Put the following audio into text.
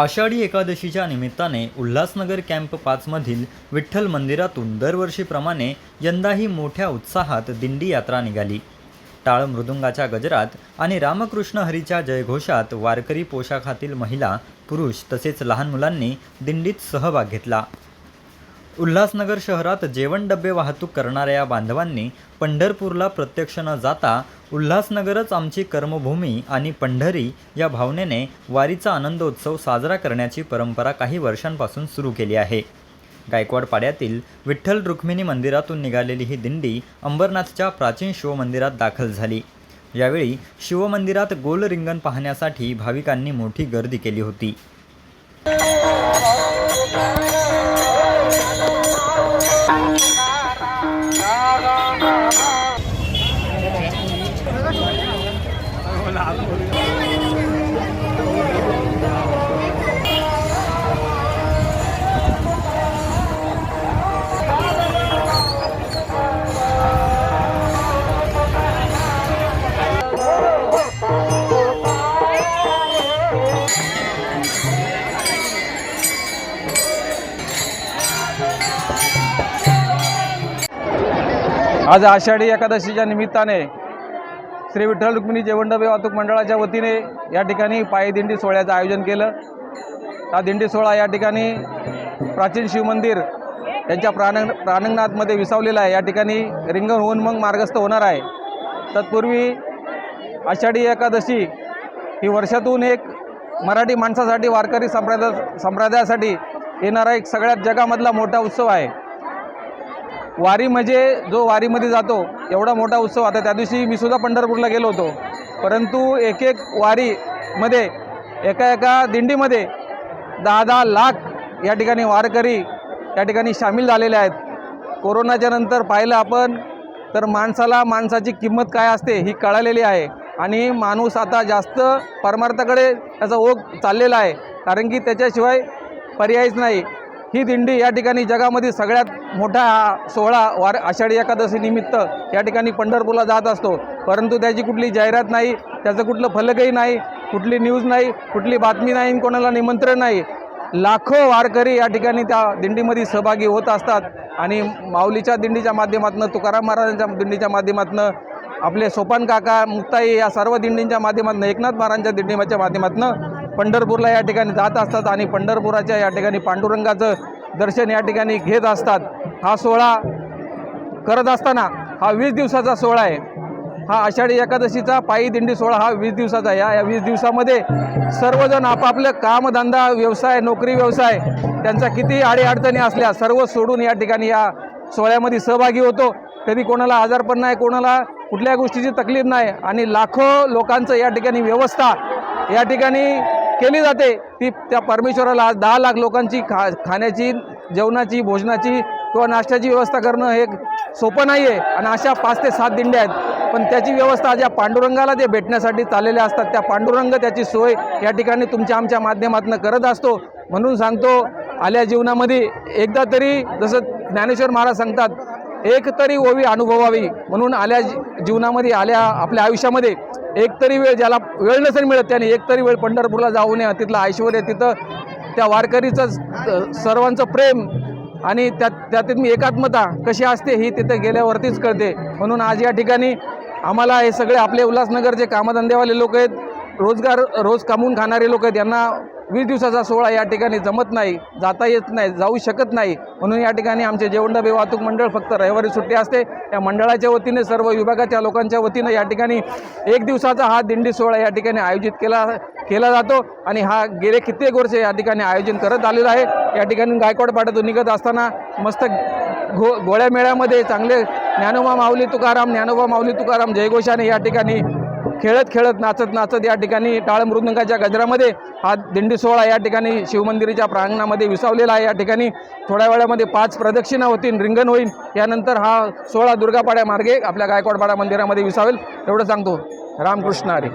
आषाढी एकादशीच्या निमित्ताने उल्हासनगर कॅम्प पाचमधील विठ्ठल मंदिरातून दरवर्षीप्रमाणे यंदाही मोठ्या उत्साहात दिंडी यात्रा निघाली. टाळ मृदुंगाच्या गजरात आणि रामकृष्ण हरीच्या जयघोषात वारकरी पोशाखातील महिला पुरुष तसेच लहान मुलांनी दिंडीत सहभाग घेतला. उल्हासनगर शहरात जेवण डबे वाहतूक करणाऱ्या या बांधवांनी पंढरपूरला प्रत्यक्ष न जाता उल्हासनगरच आमची कर्मभूमी आणि पंढरी या भावनेने वारीचा आनंदोत्सव साजरा करण्याची परंपरा काही वर्षांपासून सुरू केली आहे. गायकवाड पाड्यातील विठ्ठल रुक्मिणी मंदिरातून निघालेली ही दिंडी अंबरनाथच्या प्राचीन शिवमंदिरात दाखल झाली. यावेळी शिवमंदिरात गोल रिंगण पाहण्यासाठी भाविकांनी मोठी गर्दी केली होती. आज आषाढी एकादशीच्या निमित्ताने श्री विठ्ठल रुक्मिणी जेवणडबे वाहतूक मंडळाच्या वतीने या ठिकाणी पायी दिंडी सोहळ्याचं आयोजन केलं. हा दिंडी सोहळा या ठिकाणी प्राचीन शिवमंदिर यांच्या प्राण प्राणंगणातमध्ये विसावलेला आहे. या ठिकाणी रिंगण होऊन मग मार्गस्थ होणार आहे. तत्पूर्वी आषाढी एकादशी ही वर्षातून एक मराठी माणसासाठी वारकरी संप्रदाय संप्रदायासाठी येणारा एक सगळ्यात जगामधला मोठा उत्सव आहे. वारी म्हणजे जो वारीमध्ये जातो एवढा मोठा उत्सव आता त्या दिवशी मी सुद्धा पंढरपूरला गेलो होतो. परंतु एक एक वारीमध्ये एका एका दिंडीमध्ये दहा दहा लाख या ठिकाणी वारकरी या ठिकाणी सामील झालेले आहेत. कोरोनाच्या नंतर पाहिलं आपण तर माणसाला माणसाची किंमत काय असते ही कळालेली आहे. आणि माणूस आता जास्त परमार्थाकडे त्याचा ओघ चाललेला आहे. कारण की त्याच्याशिवाय पर्यायच नाही. ही दिंडी या ठिकाणी जगामध्ये सगळ्यात मोठा हा सोहळा वार आषाढी एकादशी निमित्त या ठिकाणी पंढरपूरला जात असतो. परंतु त्याची कुठली जाहिरात नाही त्याचं कुठलं फलकही नाही कुठली न्यूज नाही कुठली बातमी नाही आणि कोणाला निमंत्रण नाही. लाखो वारकरी या ठिकाणी त्या दिंडीमध्ये सहभागी होत असतात. आणि माऊलीच्या दिंडीच्या माध्यमातून तुकाराम महाराजांच्या दिंडीच्या माध्यमातून आपले सोपान काका मुक्ताई या सर्व दिंडींच्या माध्यमातून एकनाथ महाराजांच्या दिंडीच्या माध्यमातून पंढरपूरला या ठिकाणी जात असतात आणि पंढरपुराच्या या ठिकाणी पांडुरंगाचं दर्शन या ठिकाणी घेत असतात. हा सोहळा करत असताना हा वीस दिवसाचा सोहळा आहे. हा आषाढी एकादशीचा पायी दिंडी सोहळा हा वीस दिवसाचा आहे. या या वीस दिवसामध्ये सर्वजण आपापलं कामधंदा व्यवसाय नोकरी व्यवसाय त्यांचा किती अडीअडचणी असल्या सर्व सोडून या ठिकाणी या सोहळ्यामध्ये सहभागी होतो. कधी कोणाला आजारपण नाही कोणाला कुठल्या गोष्टीची तकलीफ नाही आणि लाखो लोकांचं या ठिकाणी व्यवस्था या ठिकाणी केली जाते. ती त्या परमेश्वराला आज दहा लाख लोकांची खा खाण्याची जेवणाची भोजनाची किंवा नाश्त्याची व्यवस्था करणं हे सोपं नाही आहे आणि अशा पाच ते सात दिंड्या आहेत. पण त्याची व्यवस्था ज्या पांडुरंगाला ते भेटण्यासाठी चाललेल्या असतात. त्या पांडुरंग त्याची सोय या ठिकाणी तुमच्या आमच्या माध्यमातून करत असतो. म्हणून सांगतो आल्या जीवनामध्ये एकदा तरी जसं ज्ञानेश्वर महाराज सांगतात एक तरी ओवी अनुभवावी. म्हणून आल्या जीवनामध्ये आल्या आपल्या आयुष्यामध्ये एक तरी वेळ ज्याला वेळ नसेल मिळत त्याने एक तरी वेळ पंढरपूरला जाऊ नये तिथलं ऐश्वर तिथं त्या वारकरीचं सर्वांचं प्रेम आणि त्यात त्यातील मी एकात्मता कशी असते ही तिथं गेल्यावरतीच कळते. म्हणून आज या ठिकाणी आम्हाला हे सगळे आपले उल्हासनगरचे कामधंदेवाले लोक आहेत रोजगार रोज कमवून खाणारे लोक आहेत यांना वीस दिवसाचा सोहळा या ठिकाणी जमत नाही जाता येत नाही जाऊ शकत नाही. म्हणून या ठिकाणी आमचे जेवणडबे वाहतूक मंडळ फक्त रविवारी सुट्टी असते. या मंडळाच्या वतीने सर्व विभागाच्या लोकांच्या वतीनं या ठिकाणी एक दिवसाचा हा दिंडी सोहळा या ठिकाणी आयोजित केला केला जातो. आणि हा गेले कित्येक वर्ष या ठिकाणी आयोजन करत आलेलं आहे. या ठिकाणी गायकवाड पाट्यातून निघत असताना मस्त घो गोळ्या मेळ्यामध्ये चांगले ज्ञानोबा माऊली तुकाराम ज्ञानोबा माऊली तुकाराम जयघोषाने या ठिकाणी खेळत खेळत नाचत नाचत या ठिकाणी टाळ मृदंगाच्या गजरामध्ये हा दिंडी सोहळा या ठिकाणी शिवमंदिराच्या प्रांगणामध्ये विसावलेला आहे. या ठिकाणी थोड्या वेळामध्ये पाच प्रदक्षिणा होतील रिंगण होईल. यानंतर हा सोहळा दुर्गापाड्या मार्गे आपल्या गायकवाडपाडा मंदिरामध्ये विसावेल. एवढं सांगतो. रामकृष्ण हरी.